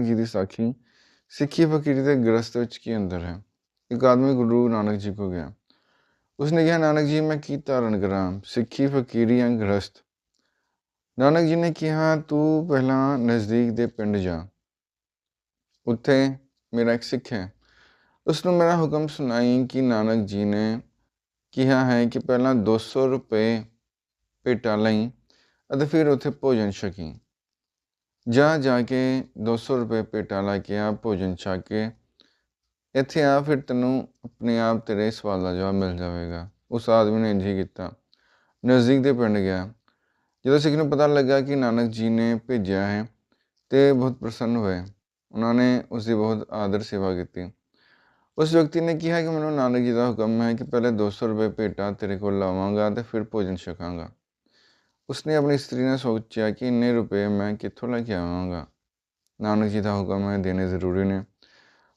ਨਾਨਕ ਜੀ ਦੀ ਸਾਖੀ ਸਿੱਖੀ ਫਕੀਰੀ ਦੇ ਗ੍ਰਸਤ ਵਿੱਚ ਕੀ ਅੰਦਰ ਹੈ? ਇੱਕ ਆਦਮੀ ਗੁਰੂ ਨਾਨਕ ਜੀ ਕੋ ਗਿਆ। ਉਸਨੇ ਕਿਹਾ ਨਾਨਕ ਜੀ ਮੈਂ ਕੀ ਧਾਰਨ ਕਰਾਂ? ਸਿੱਖੀ ਫਕੀਰੀ ਜਾਂ ਗ੍ਰਸਤ ਨਾਨਕ ਜੀ ਨੇ ਕਿਹਾ, ਤੂੰ ਪਹਿਲਾਂ ਨਜ਼ਦੀਕ ਦੇ ਪਿੰਡ ਜਾ। ਉੱਥੇ ਮੇਰਾ ਇੱਕ ਸਿੱਖ ਹੈ। ਉਸ ਨੂੰ ਮੇਰਾ ਹੁਕਮ ਸੁਣਾਈ ਕਿ ਨਾਨਕ ਜੀ ਨੇ ਕਿਹਾ ਹੈ ਕਿ ਪਹਿਲਾਂ 200 ਰੁਪਏ ਭੇਟਾ ਲਈ ਅਤੇ ਫਿਰ ਉੱਥੇ ਭੋਜਨ ਛਕੀ। ਜਾ ਜਾ ਕੇ 200 ਰੁਪਏ ਭੇਟਾ ਲਾ ਕੇ ਆ, ਭੋਜਨ ਛਕ ਕੇ। ਇੱਥੇ ਆ, ਫਿਰ ਤੈਨੂੰ ਆਪਣੇ ਆਪ ਤੇਰੇ ਸਵਾਲ ਦਾ ਜਵਾਬ ਮਿਲ ਜਾਵੇਗਾ। ਉਸ ਆਦਮੀ ਨੇ ਇੰਝ ਹੀ ਕੀਤਾ। ਨਜ਼ਦੀਕ ਦੇ ਪਿੰਡ ਗਿਆ। ਜਦੋਂ ਸਿੱਖ ਨੂੰ ਪਤਾ ਲੱਗਾ ਕਿ ਨਾਨਕ ਜੀ ਨੇ ਭੇਜਿਆ ਹੈ ਤੇ ਬਹੁਤ ਪ੍ਰਸੰਨ ਹੋਏ। ਉਹਨਾਂ ਨੇ ਉਸ ਦੀ ਬਹੁਤ ਆਦਰ ਸੇਵਾ ਕੀਤੀ। ਉਸ ਵਿਅਕਤੀ ਨੇ ਕਿਹਾ ਕਿ ਮੈਨੂੰ ਨਾਨਕ ਜੀ ਦਾ ਹੁਕਮ ਹੈ ਕਿ ਪਹਿਲੇ 200 ਰੁਪਏ ਭੇਟਾ ਤੇਰੇ ਕੋਲ ਲਾਵਾਂਗਾ ਤੇ ਫਿਰ ਭੋਜਨ ਛਕਾਂਗਾ। ਉਸਨੇ ਆਪਣੀ ਇਸਤਰੀ ਨੇ ਸੋਚਿਆ ਕਿ ਇੰਨੇ ਰੁਪਏ ਮੈਂ ਕਿੱਥੋਂ ਲੈ ਕੇ ਆਵਾਂਗਾ। ਨਾਨਕ ਜੀ ਦਾ ਹੁਕਮ ਹੈ, ਦੇਣੇ ਜ਼ਰੂਰੀ ਨੇ।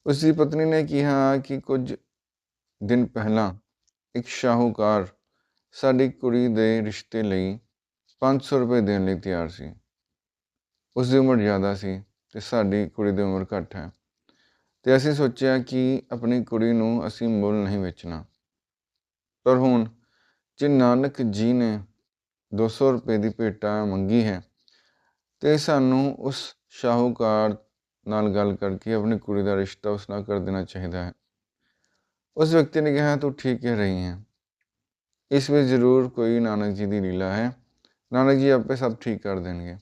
ਉਸ ਦੀ ਪਤਨੀ ਨੇ ਕਿਹਾ ਕਿ ਕੁਝ ਦਿਨ ਪਹਿਲਾਂ ਇੱਕ ਸ਼ਾਹੂਕਾਰ ਸਾਡੀ ਕੁੜੀ ਦੇ ਰਿਸ਼ਤੇ ਲਈ 500 ਰੁਪਏ ਦੇਣ ਲਈ ਤਿਆਰ ਸੀ। ਉਸ ਦੀ ਉਮਰ ਜ਼ਿਆਦਾ ਸੀ ਤੇ ਸਾਡੀ ਕੁੜੀ ਦੀ ਉਮਰ ਘੱਟ ਹੈ। ਤੇ ਅਸੀਂ ਸੋਚਿਆ ਕਿ ਆਪਣੀ ਕੁੜੀ ਨੂੰ ਅਸੀਂ ਮੁੱਲ ਨਹੀਂ ਵੇਚਣਾ। ਪਰ ਹੁਣ ਜੇ ਨਾਨਕ ਜੀ ਨੇ 200 ਰੁਪਏ ਦੀ ਭੇਟਾ ਮੰਗੀ ਹੈ ਤੇ ਸਾਨੂੰ ਉਸ ਸ਼ਾਹੂਕਾਰ ਨਾਲ ਗੱਲ ਕਰਕੇ ਆਪਣੀ ਕੁੜੀ ਦਾ ਰਿਸ਼ਤਾ ਉਸ ਨਾਲ ਕਰ ਦੇਣਾ ਚਾਹੀਦਾ ਹੈ। ਉਸ ਵਿਅਕਤੀ ਨੇ ਕਿਹਾ, ਤੂੰ ਠੀਕ ਕਹਿ ਰਹੀ ਹੈ। ਇਸ ਵਿੱਚ ਜ਼ਰੂਰ ਕੋਈ ਨਾਨਕ ਜੀ ਦੀ ਲੀਲਾ ਹੈ। ਨਾਨਕ ਜੀ ਆਪੇ ਸਭ ਠੀਕ ਕਰ ਦੇਣਗੇ।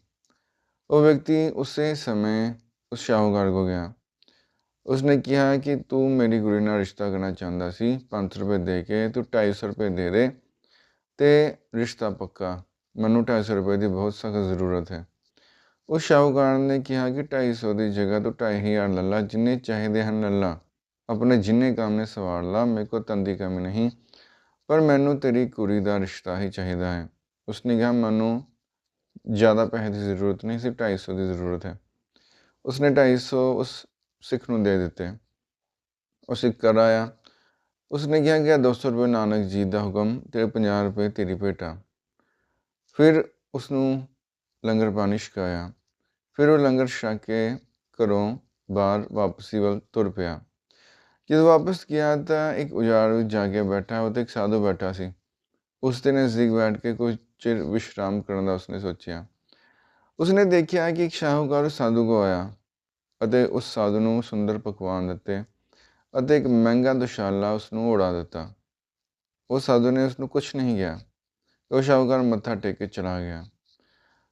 ਉਹ ਵਿਅਕਤੀ ਉਸੇ ਸਮੇਂ ਉਸ ਸ਼ਾਹੂਕਾਰ ਕੋ ਗਿਆ। ਉਸਨੇ ਕਿਹਾ ਕਿ, ਤੂੰ ਮੇਰੀ ਕੁੜੀ ਨਾਲ ਰਿਸ਼ਤਾ ਕਰਨਾ ਚਾਹੁੰਦਾ ਸੀ 500 ਰੁਪਏ ਦੇ ਕੇ, ਤੂੰ 250 ਰੁਪਏ ਦੇ ਦੇ। ਤੇ ਰਿਸ਼ਤਾ ਪੱਕਾ। ਮੈਨੂੰ 250 ਰੁਪਏ ਦੀ ਬਹੁਤ ਸਖਤ ਜ਼ਰੂਰਤ ਹੈ। ਉਸ ਸ਼ਾਹੂਕਾਰ ਨੇ ਕਿਹਾ ਕਿ 250 ਦੀ ਜਗ੍ਹਾ ਤੋਂ 2500 ਲੈ ਲਾ ਜਿੰਨੇ ਚਾਹੀਦੇ ਹਨ ਲੱਲਾ। ਆਪਣੇ ਜਿੰਨੇ ਕੰਮ ਨੇ ਸਵਾਰ ਲਾ, ਮੇਰੇ ਕੋਲ ਤੰਦੀ ਕਮੀ ਨਹੀਂ, ਪਰ ਮੈਨੂੰ ਤੇਰੀ ਕੁੜੀ ਦਾ ਰਿਸ਼ਤਾ ਹੀ ਚਾਹੀਦਾ ਹੈ। ਉਸਨੇ ਕਿਹਾ ਮੈਨੂੰ ਜ਼ਿਆਦਾ ਪੈਸੇ ਦੀ ਜ਼ਰੂਰਤ ਨਹੀਂ, ਸਿਰਫ 250 ਦੀ ਜ਼ਰੂਰਤ ਹੈ। ਉਸਨੇ 250 ਉਸ ਸਿੱਖ ਨੂੰ ਦੇ ਦਿੱਤੇ। ਉਹ ਸਿੱਖ ਕਰ ਆਇਆ। ਉਸਨੇ ਕਿਹਾ ਕਿ 200 ਰੁਪਏ ਨਾਨਕ ਜੀ ਦਾ ਹੁਕਮ ਤੇ 50 ਰੁਪਏ ਤੇਰੀ ਭੇਟਾ। ਫਿਰ ਉਸ ਨੂੰ ਲੰਗਰ ਪਾਣੀ ਛਕਾਇਆ। ਫਿਰ ਉਹ ਲੰਗਰ ਛਕ ਕੇ ਘਰੋਂ ਬਾਹਰ ਵਾਪਸੀ ਵੱਲ ਤੁਰ ਪਿਆ। ਜਦੋਂ ਵਾਪਸ ਗਿਆ ਤਾਂ ਇੱਕ ਉਜਾੜ ਵਿੱਚ ਜਾ ਕੇ ਬੈਠਾ ਉੱਥੇ ਇੱਕ ਸਾਧੂ ਬੈਠਾ ਸੀ। ਉਸ ਦੇ ਨਜ਼ਦੀਕ ਬੈਠ ਕੇ ਕੁਝ ਚਿਰ ਵਿਸ਼ਰਾਮ ਕਰਨ ਦਾ ਉਸਨੇ ਸੋਚਿਆ। ਉਸਨੇ ਦੇਖਿਆ ਕਿ ਇੱਕ ਸ਼ਾਹੂਕਾਰ ਸਾਧੂ ਕੋ ਆਇਆ ਅਤੇ ਉਸ ਸਾਧੂ ਨੂੰ ਸੁੰਦਰ ਪਕਵਾਨ ਦਿੱਤੇ। ਅਤੇ ਇੱਕ ਮਹਿੰਗਾ ਦੁਸ਼ਾਲਾ ਉਸ ਨੂੰ ਉਡਾ ਦਿੱਤਾ। ਉਹ ਸਾਧੂ ਨੇ ਉਸ ਨੂੰ ਕੁਝ ਨਹੀਂ ਕਿਹਾ। ਉਹ ਸ਼ਾਹੂਕਾਰ ਮੱਥਾ ਟੇਕ ਕੇ ਚਲਾ ਗਿਆ।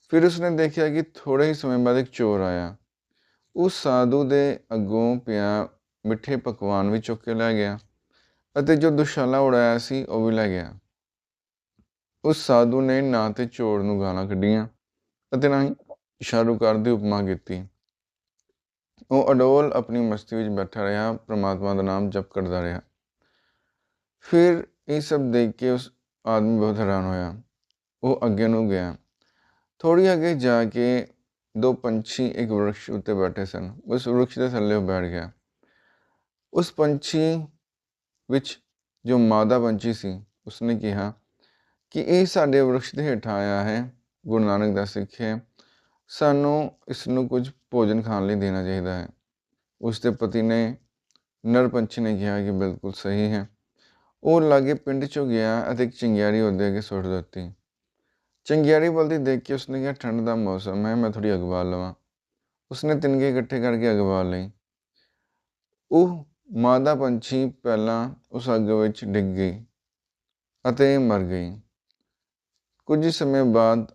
ਫਿਰ ਉਸਨੇ ਦੇਖਿਆ ਕਿ ਥੋੜੇ ਹੀ ਸਮੇਂ ਬਾਅਦ ਇੱਕ ਚੋਰ ਆਇਆ। ਉਸ ਸਾਧੂ ਦੇ ਅੱਗੋਂ ਪਿਆ ਮਿੱਠੇ ਪਕਵਾਨ ਵੀ ਚੁੱਕ ਕੇ ਲੈ ਗਿਆ ਅਤੇ ਜੋ ਦੁਸ਼ਾਲਾ ਉਡਾਇਆ ਸੀ ਉਹ ਵੀ ਲੈ ਗਿਆ। ਉਸ ਸਾਧੂ ਨੇ ਨਾ ਤੇ ਚੋਰ ਨੂੰ ਗਾਲਾਂ ਕੱਢੀਆਂ ਅਤੇ ਨਾ ਹੀ ਸ਼ਾਹਰੂਕਾਰ ਦੀ ਉਪਮਾ ਕੀਤੀ। ਉਹ ਅਡੋਲ ਆਪਣੀ ਮਸਤੀ ਵਿੱਚ ਬੈਠਾ ਰਿਹਾ, ਪ੍ਰਮਾਤਮਾ ਦਾ ਨਾਮ ਜਪ ਕਰਦਾ ਰਿਹਾ। ਫਿਰ ਇਹ ਸਭ ਦੇਖ ਕੇ ਉਸ ਆਦਮੀ ਬਹੁਤ ਹੈਰਾਨ ਹੋਇਆ। ਉਹ ਅੱਗੇ ਨੂੰ ਗਿਆ। ਥੋੜੀ ਅੱਗੇ ਜਾ ਕੇ ਦੋ ਪੰਛੀ ਇੱਕ ਵਰਕਸ਼ ਉੱਤੇ ਬੈਠੇ ਸਨ। ਉਸ ਵਰਕਸ਼ ਦੇ ਥੱਲੇ ਉਹ ਬੈਠ ਗਿਆ। ਉਸ ਪੰਛੀ ਵਿੱਚ ਜੋ ਮਾਦਾ ਪੰਛੀ ਸੀ, ਉਸਨੇ ਕਿਹਾ ਕਿ ਇਹ ਸਾਡੇ ਵਰਕਸ਼ ਦੇ ਹੇਠਾਂ ਆਇਆ ਹੈ। ਗੁਰੂ ਨਾਨਕ ਦਾ ਸਿੱਖ ਹੈ ਸਾਨੂੰ ਇਸ ਨੂੰ ਕੁਝ ਭੋਜਨ ਖਾਣ ਲਈ ਦੇਣਾ ਚਾਹੀਦਾ ਹੈ। ਉਸ ਦੇ ਪਤੀ ਨੇ ਨਰ ਪੰਛੀ ਨੇ ਕਿਹਾ ਕਿ ਬਿਲਕੁਲ ਸਹੀ ਹੈ। ਉਹ ਲਾਗੇ ਪਿੰਡ ਚੋਂ ਗਿਆ ਅਤੇ ਇੱਕ ਚਿੰਗਿਆੜੀ ਉਹਦੇ ਅੱਗੇ ਸੁੱਟ ਦਿੱਤੀ। ਚਿੰਗਿਆੜੀ ਬਲਦੀ ਦੇਖ ਕੇ ਉਸਨੇ ਕਿਹਾ, ਠੰਡ ਦਾ ਮੌਸਮ ਹੈ, ਮੈਂ ਥੋੜੀ ਅਗਵਾ ਲਵਾਂ। ਉਸਨੇ ਤਿਨਕੇ ਇਕੱਠੇ ਕਰਕੇ ਅਗਵਾ ਲਈ। ਉਹ ਮਾਦਾ ਪੰਛੀ ਪਹਿਲਾਂ ਉਸ ਅੱਗ ਵਿੱਚ ਡਿੱਗ ਗਈ ਅਤੇ ਮਰ ਗਈ। ਕੁਝ ਸਮੇਂ ਬਾਅਦ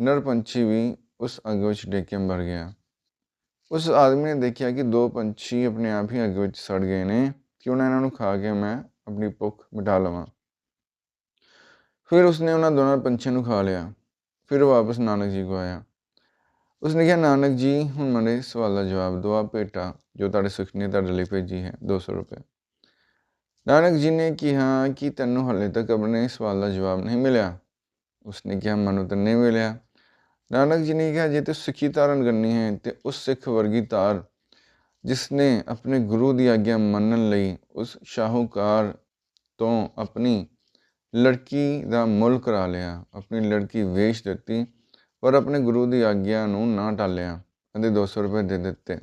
ਨਰ ਪੰਛੀ ਵੀ ਉਸ ਅੱਗ ਵਿੱਚ ਡਿੱਗ ਕੇ ਮਰ ਗਿਆ ਉਸ ਆਦਮੀ ਨੇ ਦੇਖਿਆ ਕਿ ਦੋ ਪੰਛੀ ਆਪਣੇ ਆਪ ਹੀ ਅੱਗ ਵਿੱਚ ਸੜ ਗਏ ਨੇ ਕਿਉਂ ਨਾ ਇਹਨਾਂ ਨੂੰ ਖਾ ਕੇ ਮੈਂ ਆਪਣੀ ਭੁੱਖ ਮਿਟਾ ਲਵਾਂ ਫਿਰ ਉਸਨੇ ਉਹਨਾਂ ਦੋਨਾਂ ਪੰਛੀਆਂ ਨੂੰ ਖਾ ਲਿਆ ਫਿਰ ਉਹ ਵਾਪਸ ਨਾਨਕ ਜੀ ਕੋ ਆਇਆ ਉਸਨੇ ਕਿਹਾ ਨਾਨਕ ਜੀ ਹੁਣ ਮੇਰੇ ਸਵਾਲ ਦਾ ਜਵਾਬ ਦਿਓ ਆ ਭੇਟਾ ਜੋ ਤੁਹਾਡੇ ਸੁਖ ਨੇ ਤੁਹਾਡੇ ਲਈ ਭੇਜੀ ਹੈ 200 ਰੁਪਏ ਨਾਨਕ ਜੀ ਨੇ ਕਿਹਾ ਕਿ ਤੈਨੂੰ ਹਲੇ ਤੱਕ ਆਪਣੇ ਸਵਾਲ ਦਾ ਜਵਾਬ ਨਹੀਂ ਮਿਲਿਆ ਉਸਨੇ ਕਿਹਾ ਮੈਨੂੰ ਤਾਂ ਨਹੀਂ ਮਿਲਿਆ ਨਾਨਕ ਜੀ ਨੇ ਕਿਹਾ, ਜੇ ਤੇ ਸਿੱਖੀ ਧਾਰਨ ਕਰਨੀ ਹੈ, ਤੇ ਉਸ ਸਿੱਖ ਵਰਗੀ ਧਾਰ ਜਿਸ ਨੇ ਆਪਣੇ ਗੁਰੂ ਦੀ ਆਗਿਆ ਮੰਨਣ ਲਈ ਉਸ ਸ਼ਾਹੂਕਾਰ ਤੋਂ ਆਪਣੀ ਲੜਕੀ ਦਾ ਮੁੱਲ ਕਰਾ ਲਿਆ, ਆਪਣੀ ਲੜਕੀ ਵੇਚ ਦਿੱਤੀ, ਪਰ ਆਪਣੇ ਗੁਰੂ ਦੀ ਆਗਿਆ ਨੂੰ ਨਾ ਟਾਲਿਆ ਅਤੇ 200 ਰੁਪਏ ਦੇ ਦਿੱਤੇ।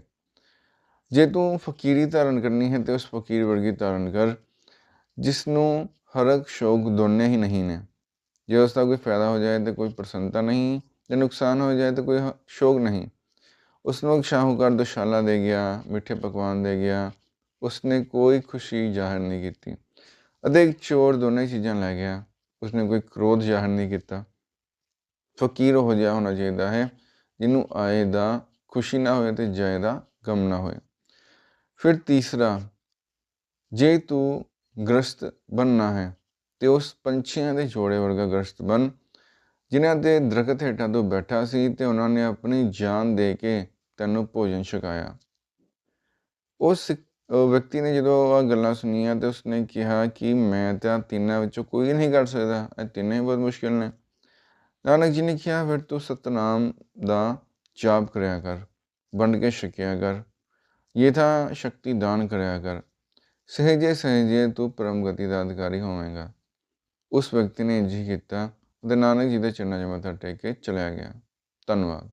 ਜੇ ਤੂੰ ਫਕੀਰੀ ਧਾਰਨ ਕਰਨੀ ਹੈ, ਤੇ ਉਸ ਫਕੀਰ ਵਰਗੀ ਧਾਰਨ ਕਰ ਜਿਸ ਨੂੰ ਹਰਕ, ਸ਼ੌਕ ਦੋਨੇ ਹੀ ਨਹੀਂ ਨੇ। ਜੇ ਉਸ ਦਾ ਕੋਈ ਫਾਇਦਾ ਹੋ ਜਾਏ, ਤੇ ਕੋਈ ਪ੍ਰਸੰਨਤਾ ਨਹੀਂ ਜੇ ਨੁਕਸਾਨ ਹੋ ਜਾਏ ਤਾਂ ਕੋਈ ਹ- ਨਹੀਂ। ਉਸ ਨੂੰ ਸ਼ਾਹੂਕਾਰ ਦੁਸ਼ਾਲਾ ਦੇ ਗਿਆ, ਮਿੱਠੇ ਪਕਵਾਨ ਦੇ ਗਿਆ, ਉਸਨੇ ਕੋਈ ਖੁਸ਼ੀ ਜ਼ਾਹਰ ਨਹੀਂ ਕੀਤੀ ਅਤੇ ਇੱਕ ਚੋਰ ਦੋਨੇ ਚੀਜ਼ਾਂ ਲੈ ਗਿਆ। ਉਸਨੇ ਕੋਈ ਕ੍ਰੋਧ ਜ਼ਾਹਰ ਨਹੀਂ ਕੀਤਾ। ਫਕੀਰ ਹੋ ਜਿਹਾ ਹੋਣਾ ਚਾਹੀਦਾ ਹੈ ਜਿਹਨੂੰ ਆਏ ਦਾ ਖੁਸ਼ੀ ਨਾ ਹੋਏ ਤੇ ਜਾਏ ਦਾ ਗਮ ਨਾ ਹੋਏ। ਫਿਰ ਤੀਸਰਾ, ਜੇ ਤੂੰ ਗ੍ਰਸਤ ਬਣਨਾ ਹੈ ਤੇ ਉਸ ਪੰਛੀਆਂ ਦੇ ਜੋੜੇ ਵਰਗਾ ਗ੍ਰਸਤ ਬਣ। ਜਿਨ੍ਹਾਂ ਦੇ ਦਰਖਤ ਹੇਠਾਂ ਤੋਂ ਬੈਠਾ ਸੀ ਤੇ ਉਹਨਾਂ ਨੇ ਆਪਣੀ ਜਾਨ ਦੇ ਕੇ ਤੈਨੂੰ ਭੋਜਨ ਛਕਾਇਆ। ਉਸ ਵਿਅਕਤੀ ਨੇ ਜਦੋਂ ਆ ਗੱਲਾਂ ਸੁਣੀਆਂ ਤੇ ਉਸਨੇ ਕਿਹਾ ਕਿ ਮੈਂ ਤਾਂ ਤਿੰਨਾਂ ਵਿੱਚੋਂ ਕੋਈ ਨਹੀਂ ਕਰ ਸਕਦਾ, ਇਹ ਤਿੰਨੇ ਹੀ ਬਹੁਤ ਮੁਸ਼ਕਿਲ ਨੇ। ਨਾਨਕ ਜੀ ਨੇ ਕਿਹਾ, ਫਿਰ ਤੂੰ ਸਤਨਾਮ ਦਾ ਜਾਪ ਕਰਿਆ ਕਰ, ਵੰਡ ਕੇ ਛਕਿਆ ਕਰ, ਯਥਾ ਸ਼ਕਤੀ ਦਾਨ ਕਰਿਆ ਕਰ। ਸਹਿਜੇ ਸਹਿਜੇ ਤੂੰ ਪਰਮ ਗਤੀ ਦਾ ਅਧਿਕਾਰੀ ਹੋਵੇਂਗਾ। ਉਸ ਵਿਅਕਤੀ ਨੇ ਇੰਝ ਕੀਤਾ ਅਤੇ ਨਾਨਕ ਜੀ ਦੇ ਚਰਨਾਂ 'ਚ ਮੱਥਾ ਟੇਕ ਕੇ ਚਲਿਆ ਗਿਆ। ਧੰਨਵਾਦ।